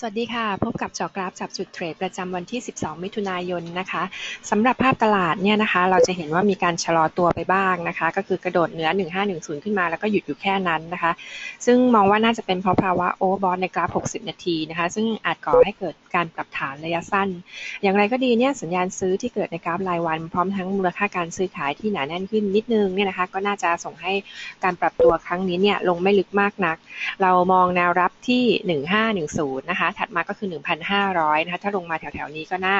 สวัสดีค่ะ พบกับจาะกราฟจับจุดเทรดประจำวันที่ 12 มิถุนายนนะคะสำหรับภาพตลาดเนี่ยนะคะ เราจะเห็นว่ามีการชะลอตัวไปบ้างนะคะ ก็คือกระโดดเหนือ 1510 ขึ้นมาแล้วก็หยุดอยู่แค่นั้นนะคะ ซึ่งมองว่าน่าจะเป็นเพราะภาวะโอเวอร์บอลในกราฟ 60 นาทีนะคะ ซึ่งอาจก่อให้เกิดการปรับฐานระยะสั้น อย่างไรก็ดีเนี่ยสัญญาณซื้อที่เกิดในกราฟรายวัน พร้อมทั้งมูลค่าการซื้อขายที่หนาแน่นขึ้นนิดนึงเนี่ยนะคะ ก็น่าจะส่งให้การปรับตัวครั้งนี้เนี่ยลงไม่ลึกมากนัก เรามองแนวรับที่ 1510 นะคะถัดมาก็คือ 1,500 นะคะ ถ้าลงมาแถวๆนี้ก็น่า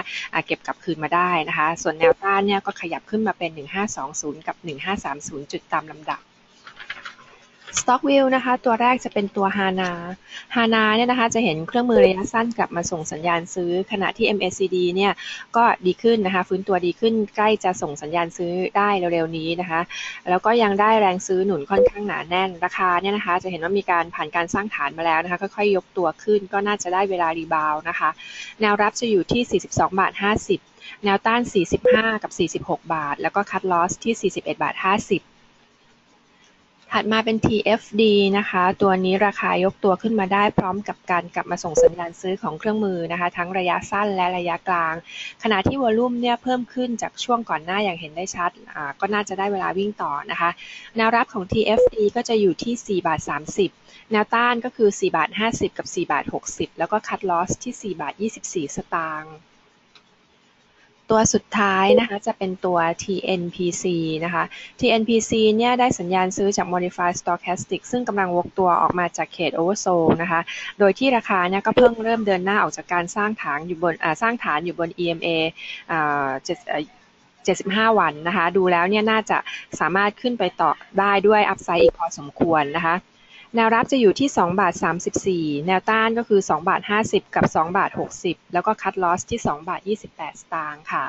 เก็บกลับคืนมาได้นะคะ ส่วนแนวต้านเนี่ยก็ขยับขึ้นมาเป็น 1520 กับ 1530 จุดตามลำดับ Stock View นะคะ ตัวแรกจะเป็นตัวฮานาฮานาเนี่ยนะคะ จะเห็นเครื่องมือระยะสั้นกลับมาส่งสัญญาณซื้อ ขณะที่ MACD เนี่ย ก็ดีขึ้นนะคะ ฟื้นตัวดีขึ้นใกล้จะส่งสัญญาณซื้อได้เร็วๆนี้นะคะ แล้วก็ยังได้แรงซื้อหนุนค่อนข้างหนาแน่น ราคาเนี่ยนะคะ จะเห็นว่ามีการผ่านการสร้างฐานมาแล้วนะคะ ค่อยๆ ยกตัวขึ้น ก็น่าจะได้เวลารีบาวนะคะ แนวรับจะอยู่ที่ 42 บาท 50 แนวต้าน 45 กับ 46 บาท แล้วก็คัดลอสที่ 41 บาท 50 ถัดมาเป็น TFD นะคะ ตัวนี้ราคายกตัวขึ้นมาได้พร้อมกับการกลับมาส่งสัญญาณซื้อของเครื่องมือนะคะ ทั้งระยะสั้นและระยะกลาง ขณะที่วอลุ่มเนี่ยเพิ่มขึ้นจากช่วงก่อนหน้าอย่างเห็นได้ชัด ก็น่าจะได้เวลาวิ่งต่อนะคะ แนวรับของ TFD ก็จะอยู่ที่ 4 บาท 30 แนวต้านก็คือ 4 บาท 50 กับ 4 บาท 60 แล้วก็คัดลอสที่ 4 บาท 24 สตางค์ ตัวสุดท้ายนะคะจะเป็นตัว TNPC นะคะ TNPC เนี่ยได้สัญญาณซื้อจาก Modified Stochastic ซึ่งกำลังวกตัวออกมาจากเขต Oversold นะคะ โดยที่ราคาเนี่ยก็เพิ่งเริ่มเดินหน้าออกจากการสร้างฐานอยู่บนสร้างฐานอยู่บน EMA 75 วันนะคะ ดูแล้วเนี่ยน่าจะสามารถขึ้นไปต่อได้ด้วยอัพไซด์อีกพอสมควรนะคะ แนวรับจะอยู่ที่2บาท34 แนวต้านก็คือ2บาท50 กับ2บาท60 แล้วก็คัดลอสที่2บาท28 สตางค์ค่ะ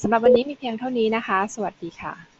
สำหรับวันนี้มีเพียงเท่านี้นะคะ สวัสดีค่ะ